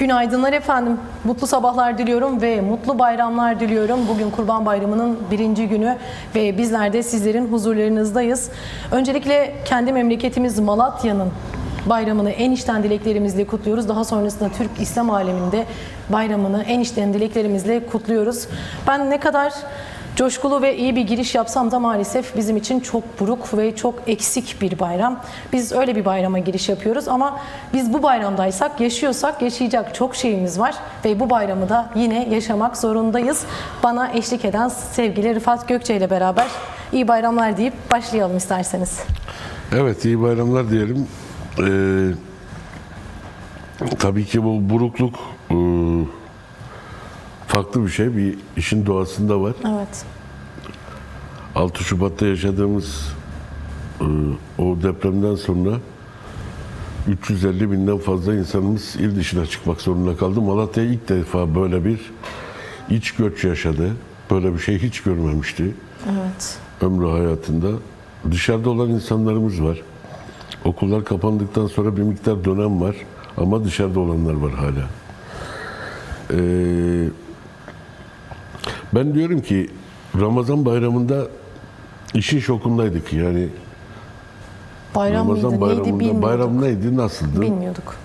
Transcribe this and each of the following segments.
Günaydınlar efendim. Mutlu sabahlar diliyorum ve mutlu bayramlar diliyorum. Bugün Kurban Bayramı'nın birinci günü ve bizler de sizlerin huzurlarınızdayız. Öncelikle kendi memleketimiz Malatya'nın bayramını en içten dileklerimizle kutluyoruz. Daha sonrasında Türk İslam aleminde bayramını en içten dileklerimizle kutluyoruz. Ben ne kadar Coşkulu ve iyi bir giriş yapsam da maalesef bizim için çok buruk ve çok eksik bir bayram. Biz öyle bir bayrama giriş yapıyoruz ama biz bu bayramdaysak, yaşıyorsak yaşayacak çok şeyimiz var ve bu bayramı da yine yaşamak zorundayız. Bana eşlik eden sevgili Rıfat Gökçe ile beraber iyi bayramlar deyip başlayalım isterseniz. Evet, iyi bayramlar diyelim. Ee, tabii ki bu burukluk e, farklı bir şey. Bir işin doğasında var. Evet. 6 Şubat'ta yaşadığımız e, o depremden sonra 350 binden fazla insanımız il dışına çıkmak zorunda kaldı. Malatya ilk defa böyle bir iç göç yaşadı. Böyle bir şey hiç görmemişti Evet. ömrü hayatında. Dışarıda olan insanlarımız var. Okullar kapandıktan sonra bir miktar dönem var ama dışarıda olanlar var hala. Ee, ben diyorum ki Ramazan bayramında işin şokundaydık yani. Bayram Ramazan mıydı, neydi bayramında bilmiyorduk. bayram neydi, nasıldı? Bilmiyorduk.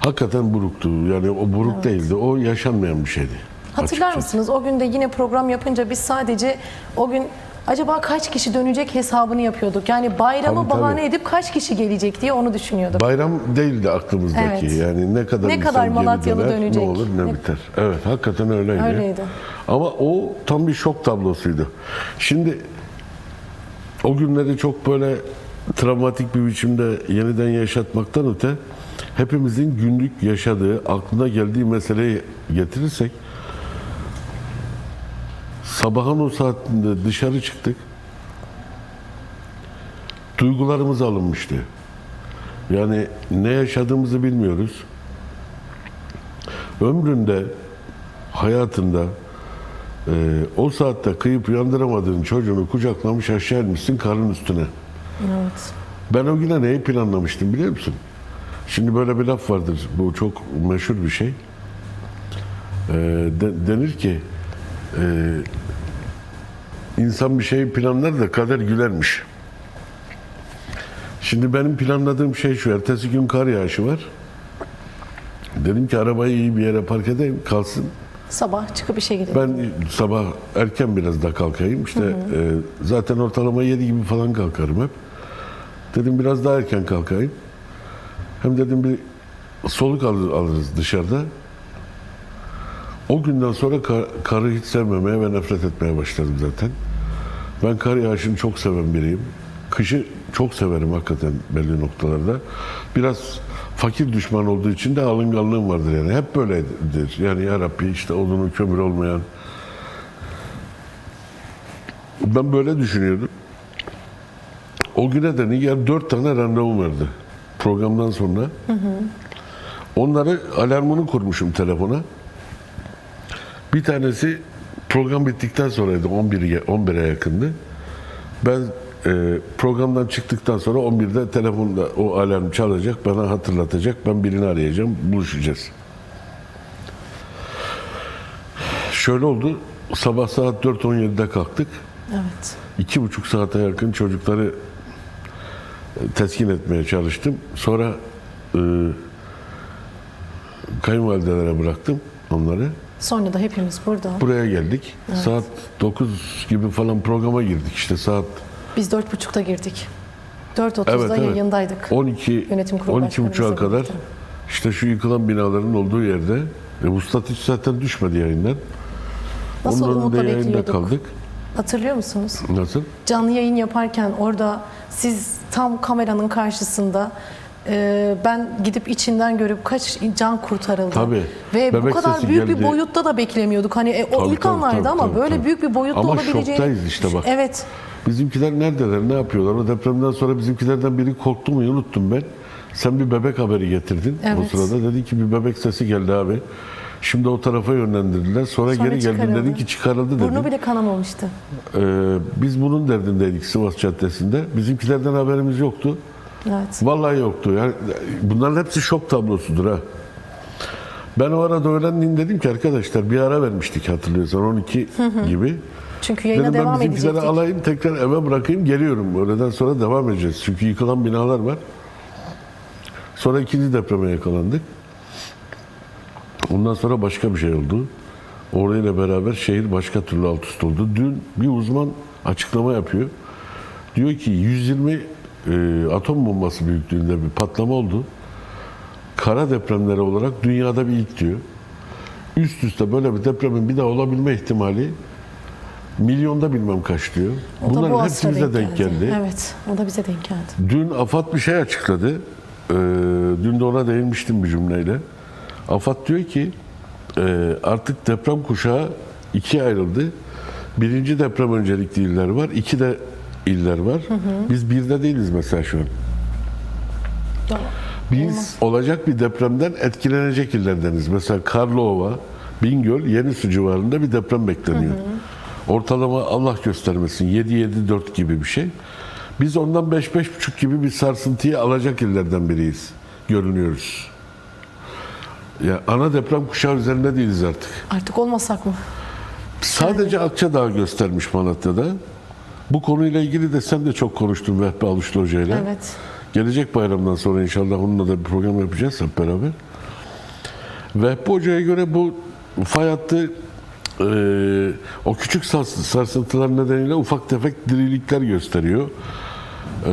Hakikaten buruktu. Yani o buruk değildi. O yaşanmayan bir şeydi. Hatırlar açıkçası. mısınız? O gün de yine program yapınca biz sadece o gün acaba kaç kişi dönecek hesabını yapıyorduk. Yani bayramı Tabii, tabii. bahane edip kaç kişi gelecek diye onu düşünüyorduk. Bayram değildi aklımızdaki. Evet. Yani ne kadar Ne insan kadar geri Malatyalı döner, dönecek? Ne olur ne, Ne- biter. Evet hakikaten öyleydi. Öyleydi. Ama o tam bir şok tablosuydu. Şimdi o günleri çok böyle travmatik bir biçimde yeniden yaşatmaktan öte hepimizin günlük yaşadığı, aklına geldiği meseleyi getirirsek sabahın o saatinde dışarı çıktık. Duygularımız alınmıştı. Yani ne yaşadığımızı bilmiyoruz. Ömründe, hayatında e, o saatte kıyıp uyandıramadığın çocuğunu kucaklamış aşağı inmişsin karın üstüne. Evet. Ben o güne neyi planlamıştım biliyor musun? Şimdi böyle bir laf vardır. Bu çok meşhur bir şey. Ee, de- denir ki e, insan bir şeyi planlar da kader gülermiş. Şimdi benim planladığım şey şu. Ertesi gün kar yağışı var. Dedim ki arabayı iyi bir yere park edeyim kalsın. Sabah çıkıp işe gidelim. Ben sabah erken biraz da kalkayım. İşte e, zaten ortalama 7 gibi falan kalkarım hep. Dedim biraz daha erken kalkayım. Hem dedim bir soluk alır, alırız dışarıda. O günden sonra kar- karı hiç sevmemeye ve nefret etmeye başladım zaten. Ben kar yağışını çok seven biriyim. Kışı çok severim hakikaten belli noktalarda. Biraz fakir düşman olduğu için de alınganlığım vardır yani. Hep böyledir. Yani ya Rabbi işte odunu kömür olmayan. Ben böyle düşünüyordum. O güne de Nigar dört tane randevum vardı programdan sonra. Onları alarmını kurmuşum telefona. Bir tanesi program bittikten sonraydı 11'e 11'e yakındı. Ben e, programdan çıktıktan sonra 11'de telefonda o alarm çalacak, bana hatırlatacak. Ben birini arayacağım, buluşacağız. Şöyle oldu. Sabah saat 4.17'de kalktık. Evet. İki buçuk saate yakın çocukları e, teskin etmeye çalıştım. Sonra e, kayınvalidelere bıraktım onları. Sonra da hepimiz burada. Buraya geldik. Saat 9 gibi falan programa girdik. İşte saat Biz dört buçukta girdik. 4.30'da evet, evet. yayındaydık. 12 Yönetim kurulu 12 buçuğa kadar birlikte. işte şu yıkılan binaların olduğu yerde e, Vuslat hiç zaten düşmedi yayından. Nasıl Onun umutla önünde yayında bekliyorduk? kaldık. Hatırlıyor musunuz? Nasıl? Canlı yayın yaparken orada siz tam kameranın karşısında e, ben gidip içinden görüp kaç can kurtarıldı. Tabii. Ve bu Bebek kadar sesi büyük bir geldi. boyutta da beklemiyorduk. Hani e, o Tabii, ilk tabii, anlardı tabii, ama tabii, böyle tabii. büyük bir boyutta Ama olabileceğini... şoktayız işte bak. Evet. Bizimkiler neredeler, ne yapıyorlar? O depremden sonra bizimkilerden biri korktu mu unuttum ben. Sen bir bebek haberi getirdin o Evet. sırada. Dedi ki bir bebek sesi geldi abi. Şimdi o tarafa yönlendirdiler. Sonra, Sonra geri geldim dedin ki çıkarıldı dedin. Burnu bile kanamamıştı. Ee, biz bunun derdindeydik Sivas Caddesi'nde. Bizimkilerden haberimiz yoktu. Evet. Vallahi yoktu. Yani bunların hepsi şok tablosudur ha. Ben o arada öğrendim dedim ki arkadaşlar bir ara vermiştik hatırlıyorsan 12 gibi. Çünkü yayına Dedim ben devam bizimkileri edecektik. alayım tekrar eve bırakayım geliyorum. Öğleden sonra devam edeceğiz. Çünkü yıkılan binalar var. Sonra ikinci depreme yakalandık. Ondan sonra başka bir şey oldu. Orayla beraber şehir başka türlü alt üst oldu. Dün bir uzman açıklama yapıyor. Diyor ki 120 e, atom bombası büyüklüğünde bir patlama oldu. Kara depremleri olarak dünyada bir ilk diyor. Üst üste böyle bir depremin bir daha olabilme ihtimali milyonda bilmem kaç diyor. O Bunların bu hepsi bize denk geldi. Evet, o da bize denk geldi. Dün AFAD bir şey açıkladı. Ee, dün de ona değinmiştim bir cümleyle. AFAD diyor ki e, artık deprem kuşağı ikiye ayrıldı. Birinci deprem öncelikli iller var. iki de iller var. Biz birde değiliz mesela şu an. Biz olacak bir depremden etkilenecek illerdeniz. Mesela Karlova, Bingöl, Yenisu civarında bir deprem bekleniyor. Ortalama Allah göstermesin 7-7-4 gibi bir şey. Biz ondan 5-5,5 gibi bir sarsıntıyı alacak illerden biriyiz. Görünüyoruz. Ya ana deprem kuşağı üzerinde değiliz artık. Artık olmasak mı? Sadece Akçadağ göstermiş Malatya'da. Bu konuyla ilgili de sen de çok konuştun Vehbi Alışlı Hoca ile. Evet. Gelecek bayramdan sonra inşallah onunla da bir program yapacağız hep beraber. Vehbi Hoca'ya göre bu fay hattı e, o küçük sars- sarsıntılar nedeniyle ufak tefek dirilikler gösteriyor. E,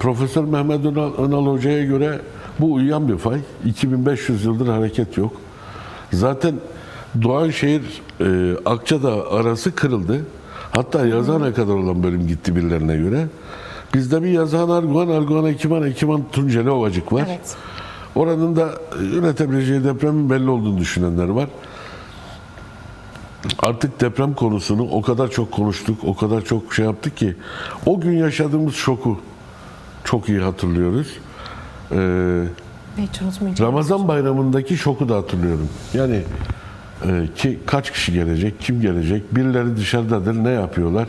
Profesör Mehmet Önal Hoca'ya göre bu uyuyan bir fay. 2500 yıldır hareket yok. Zaten Doğanşehir e, Akçadağ arası kırıldı. Hatta Yazıhan'a kadar olan bölüm gitti birilerine göre. Bizde bir Yazıhan Arguvan, Arguvan Ekiman, Ekiman Tunceli Ovacık var. Evet. Oranın da yönetebileceği depremin belli olduğunu düşünenler var. Artık deprem konusunu o kadar çok konuştuk, o kadar çok şey yaptık ki o gün yaşadığımız şoku çok iyi hatırlıyoruz. Ee, Hiç unutmayacağım. Ramazan bayramındaki şoku da hatırlıyorum. Yani ki kaç kişi gelecek, kim gelecek, birileri dışarıdadır, ne yapıyorlar?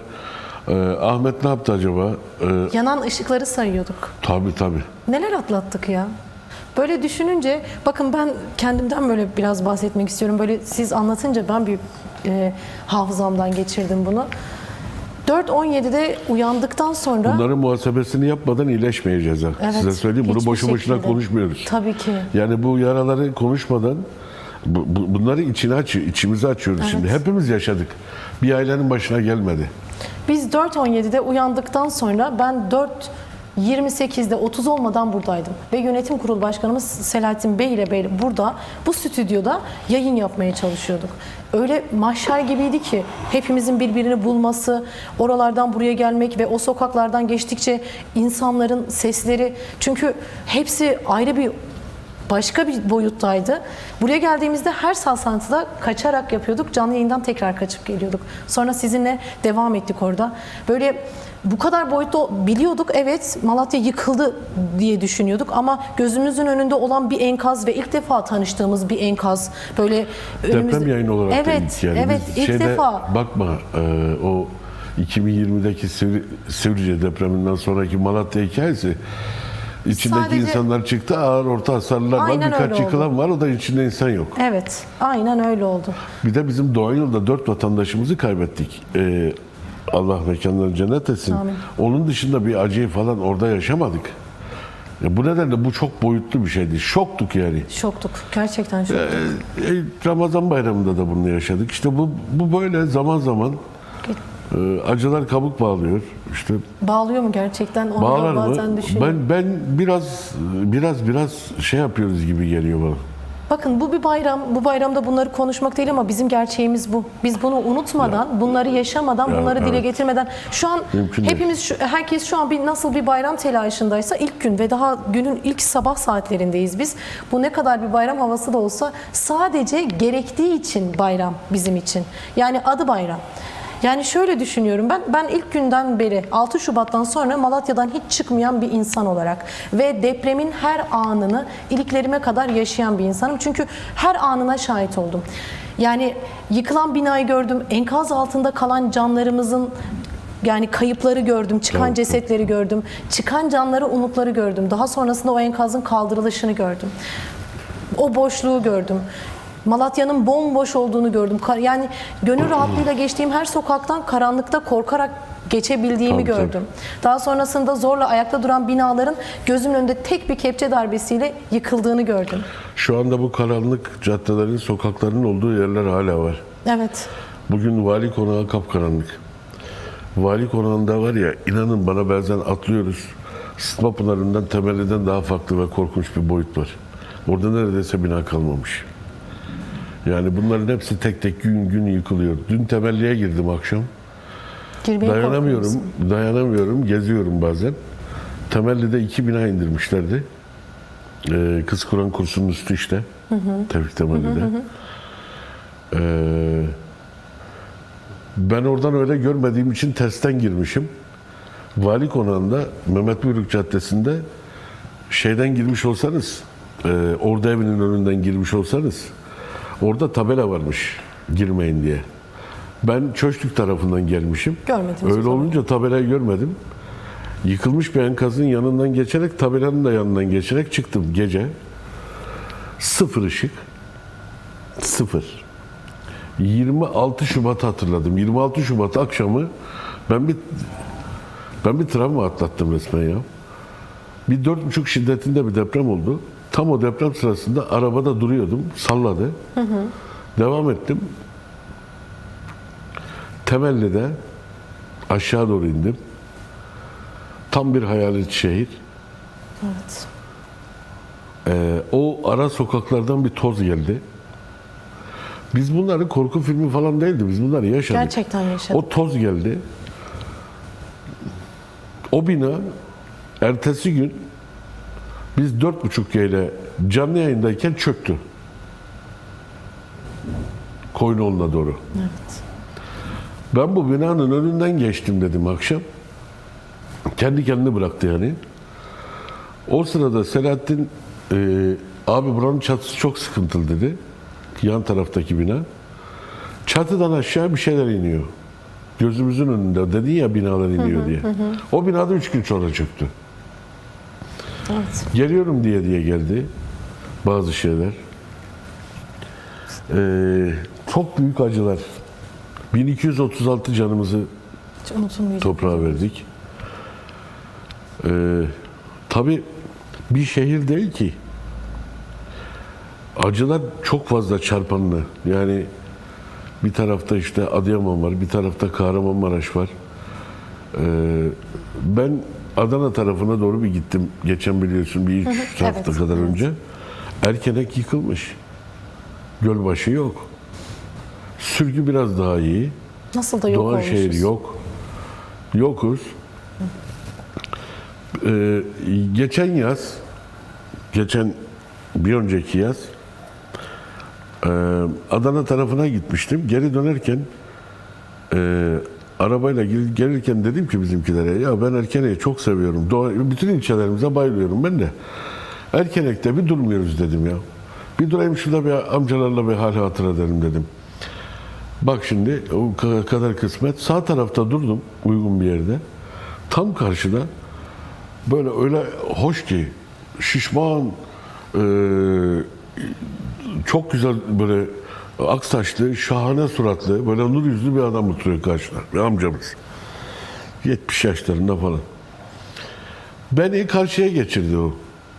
Ee, Ahmet ne yaptı acaba? Ee, Yanan ışıkları sayıyorduk. tabii tabii. Neler atlattık ya? Böyle düşününce, bakın ben kendimden böyle biraz bahsetmek istiyorum. Böyle siz anlatınca ben bir e, hafızamdan geçirdim bunu. 4-17'de uyandıktan sonra... Bunların muhasebesini yapmadan iyileşmeyeceğiz. Evet, Size söyleyeyim bunu boşu boşuna konuşmuyoruz. Tabii ki. Yani bu yaraları konuşmadan bu, bu- bunları içine açıyor, içimize açıyoruz şimdi. Hepimiz yaşadık. Bir ailenin başına gelmedi. Biz 4.17'de uyandıktan sonra ben 4.28'de 30 olmadan buradaydım. Ve yönetim kurulu başkanımız Selahattin Bey ile Bey burada bu stüdyoda yayın yapmaya çalışıyorduk. Öyle mahşer gibiydi ki hepimizin birbirini bulması, oralardan buraya gelmek ve o sokaklardan geçtikçe insanların sesleri çünkü hepsi ayrı bir başka bir boyuttaydı. Buraya geldiğimizde her salsantıda kaçarak yapıyorduk. Canlı yayından tekrar kaçıp geliyorduk. Sonra sizinle devam ettik orada. Böyle bu kadar boyutta biliyorduk. Evet Malatya yıkıldı diye düşünüyorduk ama gözümüzün önünde olan bir enkaz ve ilk defa tanıştığımız bir enkaz. Böyle Deprem yayını olarak Evet, ilk yani. evet ilk şeyde, defa. Bakma e, o 2020'deki Sivri, Sivrice depreminden sonraki Malatya hikayesi içindeki Sadece- insanlar çıktı ağır orta hasarlılar var birkaç yıkılan var o da içinde insan yok. Evet, aynen öyle oldu. Bir de bizim Doğan yılda dört vatandaşımızı kaybettik. Ee, Allah mekanlarını cennet etsin. Amin. Onun dışında bir acıyı falan orada yaşamadık. Ya bu nedenle bu çok boyutlu bir şeydi. Şoktuk yani. Şoktuk. Gerçekten şoktuk. Ee, Ramazan bayramında da bunu yaşadık. İşte bu, bu böyle zaman zaman e, acılar kabuk bağlıyor. İşte Bağlıyor mu gerçekten? Onu da bazen mı? düşünüyorum. Ben ben biraz biraz biraz şey yapıyoruz gibi geliyor bana. Bakın bu bir bayram. Bu bayramda bunları konuşmak değil ama bizim gerçeğimiz bu. Biz bunu unutmadan, bunları yaşamadan, Ya, bunları dile evet. getirmeden şu an Mümkün değil. hepimiz şu, herkes şu an bir nasıl bir bayram telaşındaysa ilk gün ve daha günün ilk sabah saatlerindeyiz biz. Bu ne kadar bir bayram havası da olsa sadece gerektiği için bayram bizim için. Yani adı bayram. Yani şöyle düşünüyorum ben ben ilk günden beri 6 Şubat'tan sonra Malatya'dan hiç çıkmayan bir insan olarak ve depremin her anını iliklerime kadar yaşayan bir insanım. Çünkü her anına şahit oldum. Yani yıkılan binayı gördüm, enkaz altında kalan canlarımızın yani kayıpları gördüm, çıkan Evet. cesetleri gördüm, çıkan canları, umutları gördüm. Daha sonrasında o enkazın kaldırılışını gördüm. O boşluğu gördüm. Malatya'nın bomboş olduğunu gördüm. Yani gönül rahatlığıyla geçtiğim her sokaktan karanlıkta korkarak geçebildiğimi Tabii, tabii. gördüm. Daha sonrasında zorla ayakta duran binaların gözümün önünde tek bir kepçe darbesiyle yıkıldığını gördüm. Şu anda bu karanlık caddelerin, sokakların olduğu yerler hala var. Evet. Bugün vali konağı kapkaranlık. Vali konağında var ya inanın bana bazen atlıyoruz. Sıtma pınarından temelinden daha farklı ve korkunç bir boyut var. Orada neredeyse bina kalmamış. Yani bunların hepsi tek tek gün gün yıkılıyor. Dün temelliye girdim akşam. Girmeye Dayanamıyorum, dayanamıyorum. Geziyorum bazen. Temelli'de iki bina indirmişlerdi. Ee, Kız Kur'an kursunun üstü işte. Tevfik Temelli'de. Ee, ben oradan öyle görmediğim için tersten girmişim. Vali konağında Mehmet Buyruk Caddesi'nde şeyden girmiş olsanız, e, orada evinin önünden girmiş olsanız orada tabela varmış girmeyin diye. Ben Çöşlük tarafından gelmişim. Görmediniz Öyle olunca tabelayı görmedim. Yıkılmış bir enkazın yanından geçerek, tabelanın da yanından geçerek çıktım gece. Sıfır ışık. Sıfır. 26 Şubat hatırladım. 26 Şubat akşamı ben bir ben bir travma atlattım resmen ya. Bir dört buçuk şiddetinde bir deprem oldu. Tam o deprem sırasında arabada duruyordum. Salladı. Devam ettim. Temelli'de aşağı doğru indim. Tam bir hayalet şehir. Evet. Ee, o ara sokaklardan bir toz geldi. Biz bunları korku filmi falan değildi. Biz bunları yaşadık. Gerçekten yaşadım. O toz geldi. O bina ertesi gün biz dört buçuk ile canlı yayındayken çöktü. Koynoğlu'na doğru. Evet. Ben bu binanın önünden geçtim dedim akşam. Kendi kendini bıraktı yani. O sırada Selahattin e, abi buranın çatısı çok sıkıntılı dedi. Yan taraftaki bina. Çatıdan aşağı bir şeyler iniyor. Gözümüzün önünde. Dedin ya binalar iniyor diye. O binada üç gün sonra çöktü. Evet. Geliyorum diye diye geldi bazı şeyler. Ee, çok büyük acılar. 1236 canımızı toprağa verdik. Ee, Tabi bir şehir değil ki. Acılar çok fazla çarpanlı. Yani bir tarafta işte Adıyaman var, bir tarafta Kahramanmaraş var. Ee, ben Adana tarafına doğru bir gittim. Geçen biliyorsun bir üç hafta evet, kadar evet. önce. Erkenek yıkılmış. Gölbaşı yok. Sürgü biraz daha iyi. Nasıl da yok Doğanşehir olmuşuz. yok. Yokuz. Ee, geçen yaz, geçen bir önceki yaz e, Adana tarafına gitmiştim. Geri dönerken e, arabayla gel- gelirken dedim ki bizimkilere ya ben Erkenek'i çok seviyorum. Doğa, bütün ilçelerimize bayılıyorum ben de. Erkenek'te bir durmuyoruz dedim ya. Bir durayım şurada bir amcalarla bir hal hatır edelim dedim. Bak şimdi o ka- kadar kısmet. Sağ tarafta durdum uygun bir yerde. Tam karşıda böyle öyle hoş ki şişman eee, çok güzel böyle aksaçlı, şahane suratlı, böyle nur yüzlü bir adam oturuyor karşıda. Bir amcamız. 70 yaşlarında falan. Beni karşıya geçirdi o.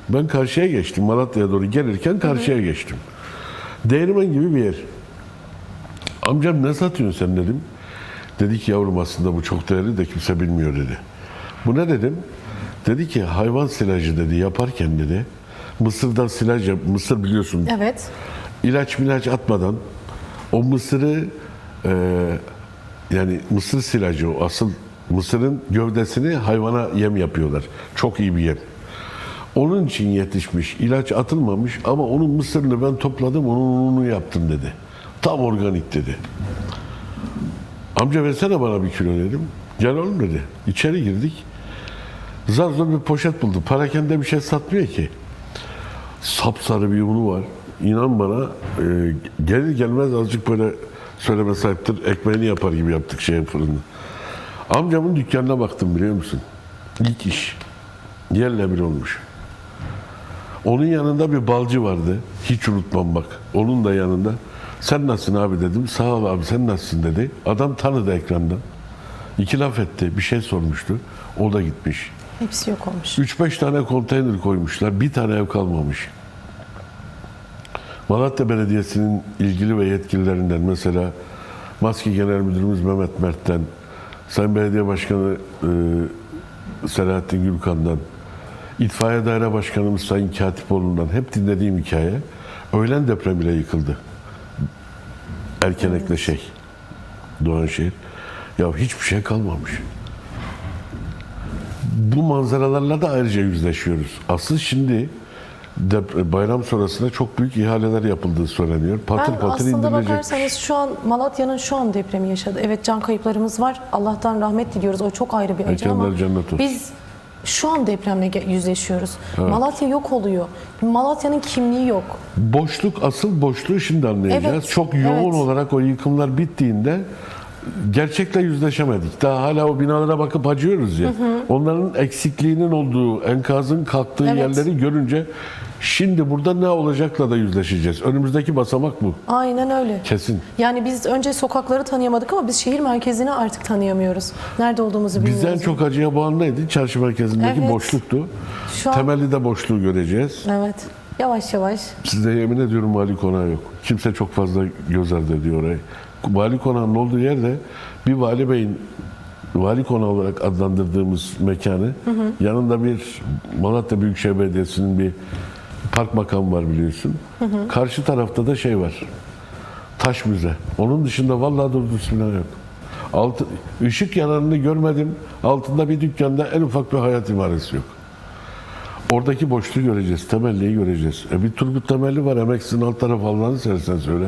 Ben karşıya geçtim. Malatya'ya doğru gelirken karşıya geçtim. Değirmen gibi bir yer. Amcam ne satıyorsun sen dedim. Dedi ki yavrum aslında bu çok değerli de kimse bilmiyor dedi. Bu ne dedim? Dedi ki hayvan silajı dedi yaparken dedi. Mısırdan silaj yap, mısır biliyorsun Evet. İlaç milaç atmadan o mısırı e, yani mısır silajı o asıl mısırın gövdesini hayvana yem yapıyorlar. Çok iyi bir yem. Onun için yetişmiş, ilaç atılmamış ama onun mısırını ben topladım, onun ununu yaptım dedi. Tam organik dedi. Amca versene bana bir kilo dedim. Gel oğlum dedi. İçeri girdik. Zar zor bir poşet buldu. Parakende bir şey satmıyor ki. Sapsarı bir unu var. İnan bana e, gelir gelmez azıcık böyle söyleme sahiptir. Ekmeğini yapar gibi yaptık şeyin fırında. Amcamın dükkanına baktım biliyor musun? İlk iş. Yerle bir olmuş. Onun yanında bir balcı vardı. Hiç unutmam bak. Onun da yanında. Sen nasılsın abi dedim. Sağ ol abi sen nasılsın dedi. Adam tanıdı ekrandan. İki laf etti. Bir şey sormuştu. O da gitmiş. Hepsi yok olmuş. 3-5 tane konteyner koymuşlar. Bir tane ev kalmamış. Malatya Belediyesi'nin ilgili ve yetkililerinden mesela Maske Genel Müdürümüz Mehmet Mert'ten, Sayın Belediye Başkanı e, Selahattin Gülkan'dan, İtfaiye Daire Başkanımız Sayın Katipoğlu'ndan hep dinlediğim hikaye öğlen depremiyle yıkıldı. Erkenekle şey, Doğanşehir. Ya hiçbir şey kalmamış bu manzaralarla da ayrıca yüzleşiyoruz. Asıl şimdi dep- bayram sonrasında çok büyük ihaleler yapıldığı söyleniyor. Patır Ben patır aslında indirilecek. bakarsanız şu an Malatya'nın şu an depremi yaşadı. Evet can kayıplarımız var. Allah'tan rahmet diliyoruz. O çok ayrı bir acı ama cennet olsun. biz şu an depremle ge- yüzleşiyoruz. Malatya yok oluyor. Malatya'nın kimliği yok. Boşluk, asıl boşluğu şimdi anlayacağız. Evet, Çok yoğun evet. olarak o yıkımlar bittiğinde gerçekle yüzleşemedik. Daha hala o binalara bakıp acıyoruz ya. Onların eksikliğinin olduğu, enkazın kalktığı Evet. yerleri görünce şimdi burada ne olacakla da yüzleşeceğiz. Önümüzdeki basamak bu. Aynen öyle. Kesin. Yani biz önce sokakları tanıyamadık ama biz şehir merkezini artık tanıyamıyoruz. Nerede olduğumuzu bilmiyoruz. Bizden çok acıya bağlı neydi? Çarşı merkezindeki Evet. boşluktu. Şu an- Temelli de boşluğu göreceğiz. Evet. Yavaş yavaş. Size yemin ediyorum vali konağı yok. Kimse çok fazla göz ardı ediyor orayı. Vali konağının olduğu yerde bir vali beyin vali konağı olarak adlandırdığımız mekanı yanında bir Malatya Büyükşehir Belediyesi'nin bir park makamı var biliyorsun. Karşı tarafta da şey var. Taş müze. Onun dışında vallahi düz bina yok. Altı, ışık yanarını görmedim. Altında bir dükkanda en ufak bir hayat imaresi yok. Oradaki boşluğu göreceğiz, temelliyi göreceğiz. E bir Turgut Temelli var, Emeksiz'in alt tarafı Allah'ını seversen söyle.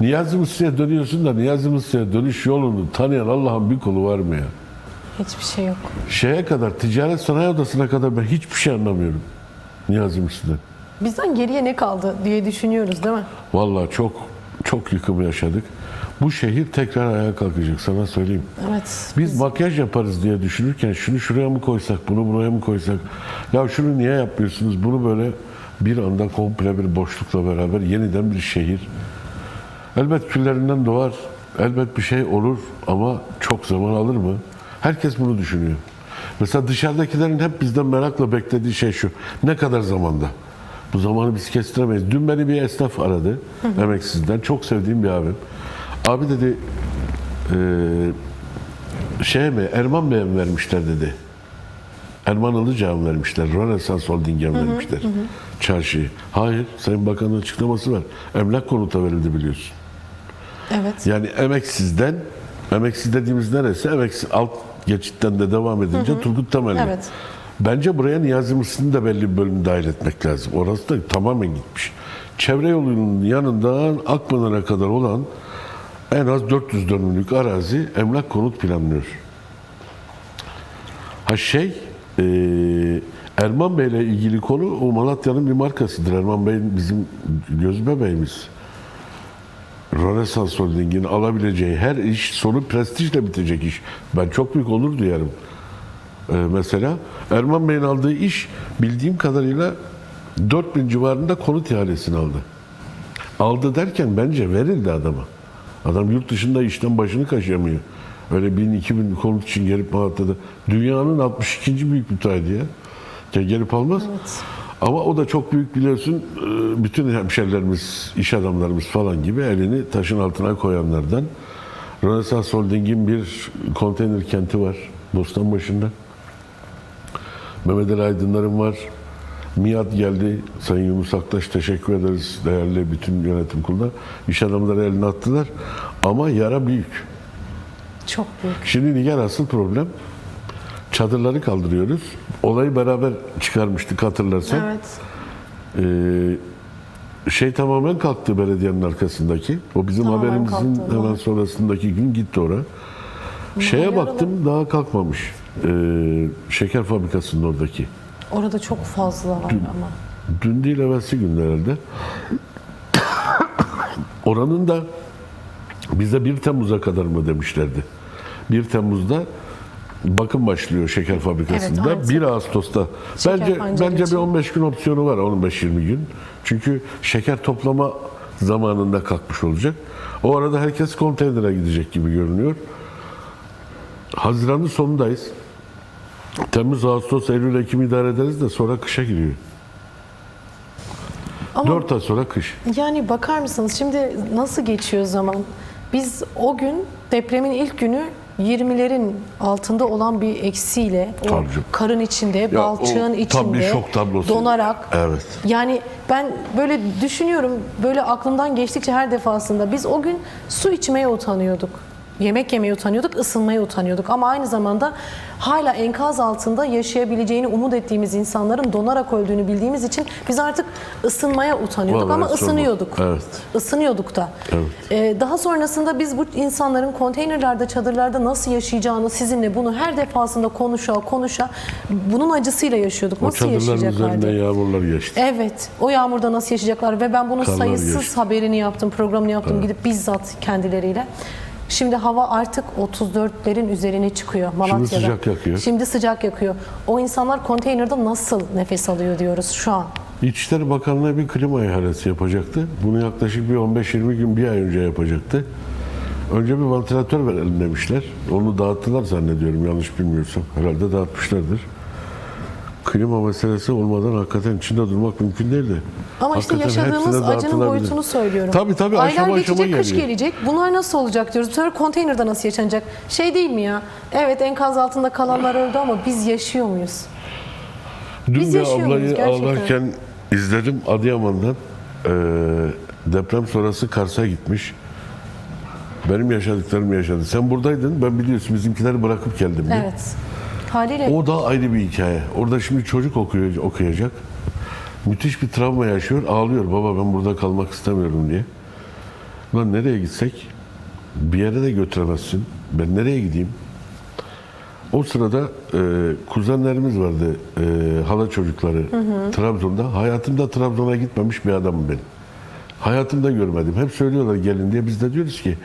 Niyazi Mısır'a dönüyorsun da Niyazi Mısır'a dönüş yolunu tanıyan Allah'ın bir kulu var mı ya? Hiçbir şey yok. Şeye kadar, ticaret sanayi odasına kadar ben hiçbir şey anlamıyorum. Niyazi Mısır'dan. Bizden geriye ne kaldı diye düşünüyoruz değil mi? Vallahi çok, çok yıkım yaşadık. Bu şehir tekrar ayağa kalkacak sana söyleyeyim. Evet. Biz makyaj yaparız diye düşünürken şunu şuraya mı koysak, bunu buraya mı koysak? Ya şunu niye yapmıyorsunuz? Bunu böyle bir anda komple bir boşlukla beraber yeniden bir şehir. Elbet küllerinden doğar, elbet bir şey olur ama çok zaman alır mı? Herkes bunu düşünüyor. Mesela dışarıdakilerin hep bizden merakla beklediği şey şu. Ne kadar zamanda? Bu zamanı biz kestiremeyiz. Dün beni bir esnaf aradı. Emeksizden. Çok sevdiğim bir abim. Abi dedi eee şey mi Erman Bey'e mi vermişler dedi. Erman Ilıca'ya mı vermişler? Rönesans Holding'e mi vermişler? Çarşıyı. Hayır. Sayın Bakan'ın açıklaması var. Emlak konuta verildi biliyorsun. Evet. Yani emeksizden, emeksiz dediğimiz neresi? Emeksiz alt geçitten de devam edince Turgut Temelli. Evet. Bence buraya Niyazi Mısır'ın da belli bir bölümü dahil etmek lazım. Orası da tamamen gitmiş. Çevre yolunun yanından Akpınar'a kadar olan en az 400 dönümlük arazi emlak konut planlıyor. Ha şey, e, Erman Bey'le ilgili konu o Malatya'nın bir markasıdır. Erman Bey bizim göz bebeğimiz. Rönesans Holding'in alabileceği her iş sonu prestijle bitecek iş. Ben çok büyük onur duyarım. Ee, mesela Erman Bey'in aldığı iş bildiğim kadarıyla 4000 civarında konut ihalesini aldı. Aldı derken bence verildi adama. Adam yurt dışında işten başını kaşıyamıyor. Öyle 1000-2000 konut için gelip Malatya'da. Dünyanın 62. büyük müteahhidi ya. Ya gelip almaz. Ama o da çok büyük biliyorsun e, bütün hemşerilerimiz, iş adamlarımız falan gibi elini taşın altına koyanlardan. Rönesans Holding'in bir konteyner kenti var Bostanbaşı'nda. Mehmet Ali Aydınlar'ın var. Miat geldi. Sayın Yunus Aktaş teşekkür ederiz değerli bütün yönetim kuruluna. İş adamları eline attılar. Ama yara büyük. Çok büyük. Şimdi Nigar asıl problem çadırları kaldırıyoruz. Olayı beraber çıkarmıştık hatırlarsan. Evet. Ee, şey tamamen kalktı belediyenin arkasındaki. O bizim Tamamen haberimizin kalktı, hemen doğru. sonrasındaki gün gitti oraya. Şeye baktım daha kalkmamış. Ee, şeker fabrikasının oradaki. Orada çok fazla var ama. Dün değil evvelsi gün herhalde. Oranın da bize 1 Temmuz'a kadar mı demişlerdi. 1 Temmuz'da bakım başlıyor şeker fabrikasında. Evet, 1 Ağustos'ta. Şeker bence bence bir için. 15 gün opsiyonu var 15-20 gün. Çünkü şeker toplama zamanında kalkmış olacak. O arada herkes konteynere gidecek gibi görünüyor. Haziran'ın sonundayız. Temmuz, Ağustos, Eylül, Ekim idare ederiz de sonra kışa giriyor. Ama 4 ay sonra kış. Yani bakar mısınız şimdi nasıl geçiyor zaman? Biz o gün depremin ilk günü 20'lerin altında olan bir eksiyle o Tabii karın içinde, Ya balçığın o tam bir içinde şok tablosu. donarak Evet. yani ben böyle düşünüyorum böyle aklımdan geçtikçe her defasında biz o gün su içmeye utanıyorduk. Yemek yemeye utanıyorduk, ısınmaya utanıyorduk ama aynı zamanda hala enkaz altında yaşayabileceğini umut ettiğimiz insanların donarak öldüğünü bildiğimiz için biz artık ısınmaya utanıyorduk Vallahi ama sorma. ısınıyorduk. Evet. Isınıyorduk da. Evet. Ee, daha sonrasında biz bu insanların konteynerlerde, çadırlarda nasıl yaşayacağını sizinle bunu her defasında konuşa konuşa bunun acısıyla yaşıyorduk. O Nasıl yaşayacaklardı? yağmurlar geçti. Evet, o yağmurda nasıl yaşayacaklar ve ben bunun Karlar sayısız geçti. haberini yaptım, programını yaptım gidip bizzat kendileriyle. Şimdi hava artık 34'lerin üzerine çıkıyor Malatya'da. sıcak yakıyor. Şimdi sıcak yakıyor. O insanlar konteynerde nasıl nefes alıyor diyoruz şu an. İçişleri Bakanlığı bir klima ihalesi yapacaktı. Bunu yaklaşık bir 15-20 gün bir ay önce yapacaktı. Önce bir vantilatör verelim demişler. Onu dağıttılar zannediyorum yanlış bilmiyorsam. Herhalde dağıtmışlardır. Klima meselesi olmadan hakikaten içinde durmak mümkün değildi. Ama işte Hakikaten yaşadığımız acının boyutunu söylüyorum. Tabii tabii Aylar aşama geçecek, aşama kış geliyor. gelecek. Bunlar nasıl olacak diyoruz. Bu sefer konteynerde nasıl yaşanacak? Şey değil mi ya? Evet enkaz altında kalanlar öldü ama biz yaşıyor muyuz? Dün Biz yaşıyor muyuz ablayı gerçekten? ağlarken izledim Adıyaman'dan. Ee, deprem sonrası Kars'a gitmiş. Benim yaşadıklarım yaşadı. Sen buradaydın. Ben biliyorsun bizimkileri bırakıp geldim. de. Evet. Haliyle O da ayrı bir hikaye. Orada şimdi çocuk okuyor, okuyacak. Müthiş bir travma yaşıyor. Ağlıyor. Baba ben burada kalmak istemiyorum diye. Lan nereye gitsek bir yere de götüremezsin. Ben nereye gideyim? O sırada e, kuzenlerimiz vardı. E, hala çocukları Trabzon'da. Hayatımda Trabzon'a gitmemiş bir adamım ben. Hayatımda görmedim. Hep söylüyorlar gelin diye. Biz de diyoruz ki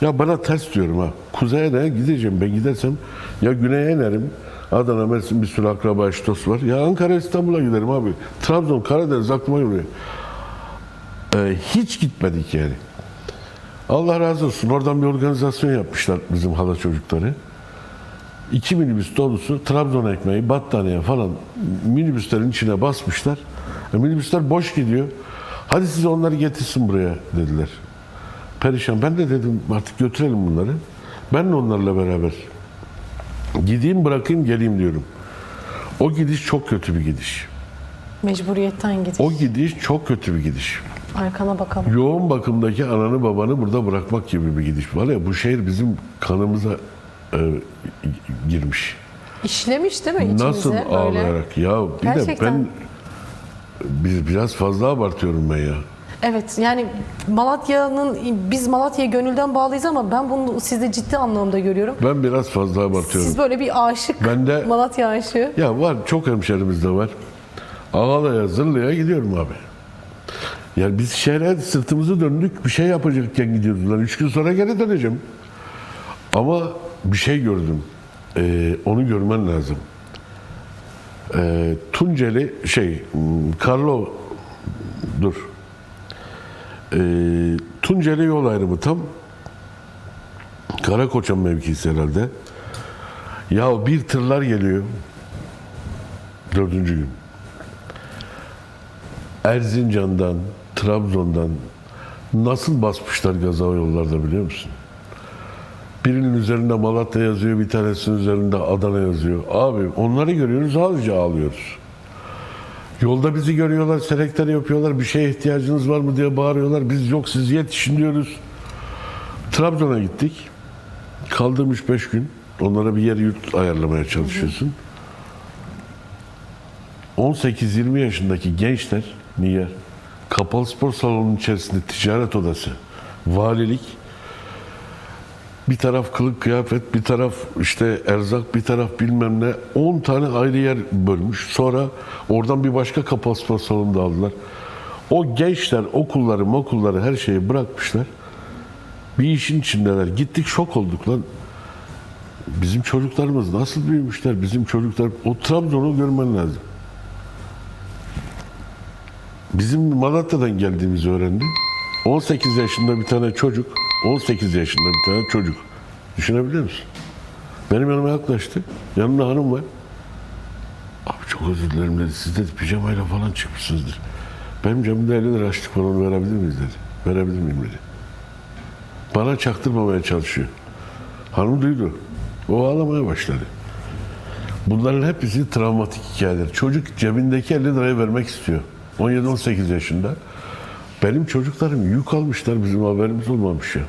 ya bana ters diyorum ha. Kuzeye ne gideceğim ben gidersem ya güneye inerim. Adana, Mersin bir sürü akraba eş dost var. Ya Ankara, İstanbul'a giderim abi. Trabzon, Karadeniz aklıma geliyor. Ee, hiç gitmedik yani. Allah razı olsun. Oradan bir organizasyon yapmışlar bizim hala çocukları. İki minibüs dolusu Trabzon ekmeği, battaniye falan minibüslerin içine basmışlar. E, minibüsler boş gidiyor. Hadi siz onları getirsin buraya dediler. Perişan. Ben de dedim artık götürelim bunları. Ben de onlarla beraber gideyim bırakayım geleyim diyorum. O gidiş çok kötü bir gidiş. mecburiyetten gidiş. O gidiş çok kötü bir gidiş. Arkana bakalım. Yoğun bakımdaki ananı babanı burada bırakmak gibi bir gidiş var ya bu şehir bizim kanımıza e, girmiş. İşlemiş değil mi içimize? Nasıl böyle? ağlayarak ya bir de Gerçekten. ben biz biraz fazla abartıyorum ben ya. Evet yani Malatya'nın biz Malatya'ya gönülden bağlıyız ama ben bunu sizde ciddi anlamda görüyorum. Ben biraz fazla abartıyorum. Siz böyle bir aşık, Ben de- Malatya aşığı. Ya var çok hemşerimiz de var. Ağlaya zırlaya gidiyorum abi. Yani biz şehre sırtımızı döndük bir şey yapacakken gidiyoruz. Lan üç gün sonra geri döneceğim. Ama bir şey gördüm. Ee, onu görmen lazım. Ee, Tunceli şey hmm, Karlo dur. Ee, Tunceli yol ayrımı tam Karakoçan mevkisi herhalde. Ya bir tırlar geliyor. Dördüncü gün. Erzincan'dan, Trabzon'dan nasıl basmışlar gaza yollarda biliyor musun? Birinin üzerinde Malatya yazıyor, bir tanesinin üzerinde Adana yazıyor. Abi onları görüyoruz, ağlıca ağlıyoruz. Yolda bizi görüyorlar, selektör yapıyorlar, bir şeye ihtiyacınız var mı diye bağırıyorlar. Biz yok siz yetişin diyoruz. Trabzon'a gittik. Kaldığım 3-5 gün onlara bir yer yurt ayarlamaya çalışıyorsun. 18-20 yaşındaki gençler niye? Kapalı spor salonunun içerisinde ticaret odası, valilik, bir taraf kılık kıyafet, bir taraf işte erzak, bir taraf bilmem ne. 10 tane ayrı yer bölmüş. Sonra oradan bir başka kapalı spor salonunda aldılar. O gençler okulları, okulları her şeyi bırakmışlar. Bir işin içindeler. Gittik şok olduk lan. bizim çocuklarımız nasıl büyümüşler? Bizim çocuklar o Trabzon'u görmen lazım. Bizim Malatya'dan geldiğimizi öğrendim. 18 yaşında bir tane çocuk, 18 yaşında bir tane çocuk. Düşünebiliyor musun? Benim yanıma yaklaştı. Yanında hanım var. Abi çok özür dilerim dedi. Siz dedi pijamayla falan çıkmışsınızdır. Benim cebimde 50 lira açlık var onu verebilir miyiz dedi. Verebilir miyim dedi. Bana çaktırmamaya çalışıyor. Hanım duydu. O ağlamaya başladı. Bunların hepsi travmatik hikayeler. Çocuk cebindeki 50 lirayı vermek istiyor. 17-18 yaşında. Benim çocuklarım yük almışlar bizim haberimiz olmamış ya.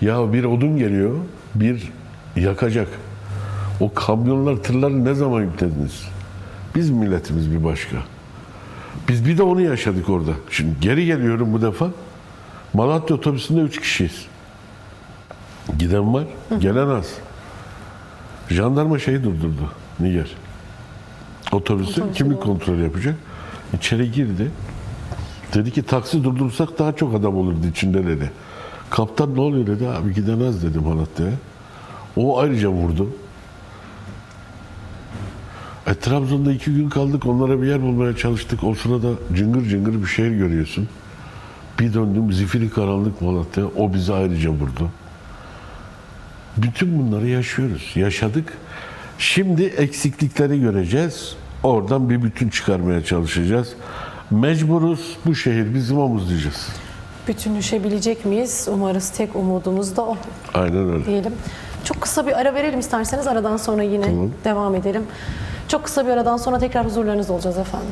Ya bir odun geliyor, bir yakacak. O kamyonlar, tırları ne zaman yüklediniz? Biz milletimiz bir başka. Biz bir de onu yaşadık orada. Şimdi geri geliyorum bu defa. Malatya otobüsünde üç kişiyiz. Giden var, gelen az. Jandarma şeyi durdurdu, Niger. Otobüsü kimlik kontrolü yapacak. İçeri girdi. Dedi ki taksi durdursak daha çok adam olurdu içinde dedi. Kaptan ne oluyor dedi. Abi giden az dedi Malatya'ya. O ayrıca vurdu. E, Trabzon'da iki gün kaldık. Onlara bir yer bulmaya çalıştık. O sırada cıngır cıngır bir şehir görüyorsun. Bir döndüm zifiri karanlık Malatya. O bizi ayrıca vurdu. Bütün bunları yaşıyoruz. Yaşadık. Şimdi eksiklikleri göreceğiz. Oradan bir bütün çıkarmaya çalışacağız. Mecburuz. Bu şehir bizim omuzlayacağız. Bütünleşebilecek miyiz? Umarız tek umudumuz da o Aynen öyle. diyelim. Çok kısa bir ara verelim isterseniz. Aradan sonra yine Tamam. devam edelim. Çok kısa bir aradan sonra tekrar huzurlarınızda olacağız efendim.